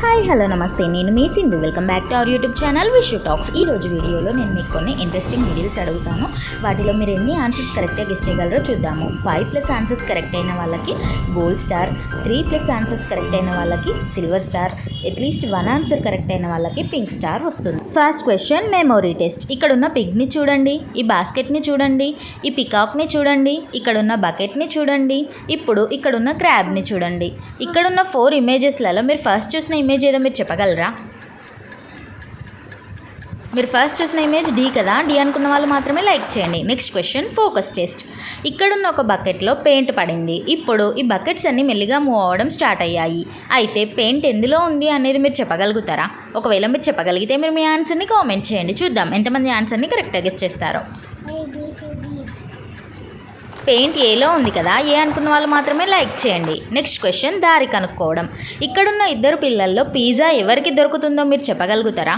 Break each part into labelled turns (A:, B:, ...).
A: Hi hello నమస్తే. నేను మీ Sindhu. Welcome back to our YouTube channel Vishu talks ఈ రోజు వీడియోలో నేను మీకు కొన్ని ఇంట్రెస్టింగ్ వీడియోస్ అడుగుతాను. వాటిలో మీరు ఎన్ని ఆన్సర్స్ కరెక్ట్గా గెస్ట్ చేయగలరో చూద్దాము. ఫైవ్ ప్లస్ ఆన్సర్స్ కరెక్ట్ అయిన వాళ్ళకి gold star three plus answers correct అయిన వాళ్ళకి silver star at least one answer correct అయిన వాళ్ళకి పింక్ స్టార్ వస్తుంది. ఫస్ట్ క్వశ్చన్ మెమొరీ టెస్ట్ ఇక్కడ ఉన్న పిగ్ని చూడండి ఈ బాస్కెట్ని చూడండి ఈ పికాక్ని చూడండి ఇక్కడున్న బకెట్ని చూడండి ఇప్పుడు ఇక్కడున్న క్రాబ్ని చూడండి. ఇక్కడున్న ఫోర్ ఇమేజెస్లలో మీరు ఫస్ట్ చూసిన ఇమేజ్ ఏదో మీరు చెప్పగలరా? మీరు ఫస్ట్ చూసిన ఇమేజ్ డి కదా? డి అనుకున్న వాళ్ళు మాత్రమే లైక్ చేయండి. నెక్స్ట్ క్వశ్చన్ ఫోకస్ టెస్ట్ ఇక్కడున్న ఒక బకెట్లో పెయింట్ పడింది. ఇప్పుడు ఈ బకెట్స్ అన్నీ మెల్లిగా మూవ్ అవ్వడం స్టార్ట్ అయ్యాయి. అయితే పెయింట్ ఎందులో ఉంది అనేది మీరు చెప్పగలుగుతారా? ఒకవేళ మీరు చెప్పగలిగితే మీరు మీ ఆన్సర్ని కామెంట్ చేయండి. చూద్దాం ఎంతమంది ఆన్సర్ని కరెక్ట్గా గెస్ట్ చేస్తారో. పెయింట్ ఏలో ఉంది కదా ఏ అనుకున్న వాళ్ళు మాత్రమే లైక్ చేయండి. నెక్స్ట్ క్వశ్చన్ దారి కనుక్కోవడం. ఇక్కడున్న ఇద్దరు పిల్లల్లో పిజ్జా ఎవరికి దొరుకుతుందో మీరు చెప్పగలుగుతారా?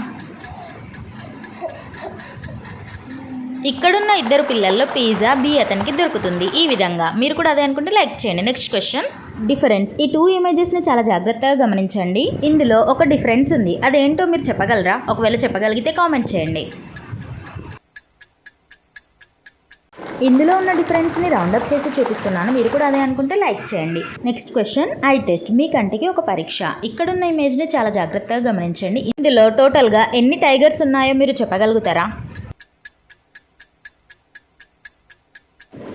A: ఇక్కడున్న ఇద్దరు పిల్లల్లో పిజ్జా బి అతనికి దొరుకుతుంది. ఈ విధంగా మీరు కూడా అదే అనుకుంటే లైక్ చేయండి. Next question. డిఫరెన్స్. ఈ టూ ఇమేజెస్ని చాలా జాగ్రత్తగా గమనించండి. ఇందులో ఒక డిఫరెన్స్ ఉంది. అదేంటో మీరు చెప్పగలరా? ఒకవేళ చెప్పగలిగితే కామెంట్ చేయండి. ఇందులో ఉన్న డిఫరెన్స్ని రౌండప్ చేసి చూపిస్తున్నాను. మీరు కూడా అదే అనుకుంటే లైక్ చేయండి. నెక్స్ట్ క్వశ్చన్ ఐ టెస్ట్ మీ కంటికి ఒక పరీక్ష. ఇక్కడున్న ఇమేజ్ని చాలా జాగ్రత్తగా గమనించండి. ఇందులో టోటల్గా ఎన్ని టైగర్స్ ఉన్నాయో మీరు చెప్పగలుగుతారా?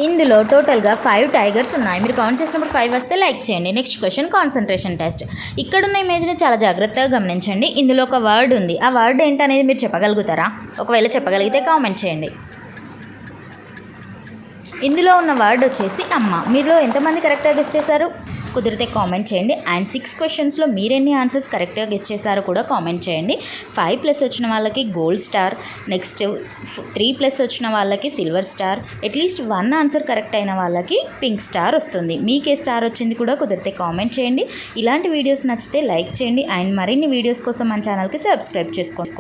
A: ఇందులో టోటల్గా ఫైవ్ టైగర్స్ ఉన్నాయి. మీరు కౌంట్ చేసినప్పుడు ఫైవ్ వస్తే లైక్ చేయండి. Next question concentration test. ఇక్కడున్న ఇమేజ్ని చాలా జాగ్రత్తగా గమనించండి. ఇందులో ఒక వర్డ్ ఉంది. ఆ వర్డ్ ఏంటనేది మీరు చెప్పగలుగుతారా? ఒకవేళ చెప్పగలిగితే కామెంట్ చేయండి. ఇందులో ఉన్న వర్డ్ వచ్చేసి అమ్మ. మీలో ఎంతమంది కరెక్ట్గా గెస్ట్ చేశారు? కుదిరితే కామెంట్ చేయండి. అండ్ సిక్స్ క్వశ్చన్స్లో మీరెన్ని ఆన్సర్స్ కరెక్ట్గా గెస్ట్ చేశారో కూడా కామెంట్ చేయండి. ఫైవ్ ప్లస్ వచ్చిన వాళ్ళకి gold star next three plus వచ్చిన వాళ్ళకి silver star at least one answer correct అయిన వాళ్ళకి పింక్ స్టార్ వస్తుంది. మీకే స్టార్ వచ్చింది కూడా కుదిరితే కామెంట్ చేయండి. ఇలాంటి వీడియోస్ నచ్చితే లైక్ చేయండి. అండ్ మరిన్ని వీడియోస్ కోసం మన ఛానల్కి సబ్స్క్రైబ్ చేసుకోండి.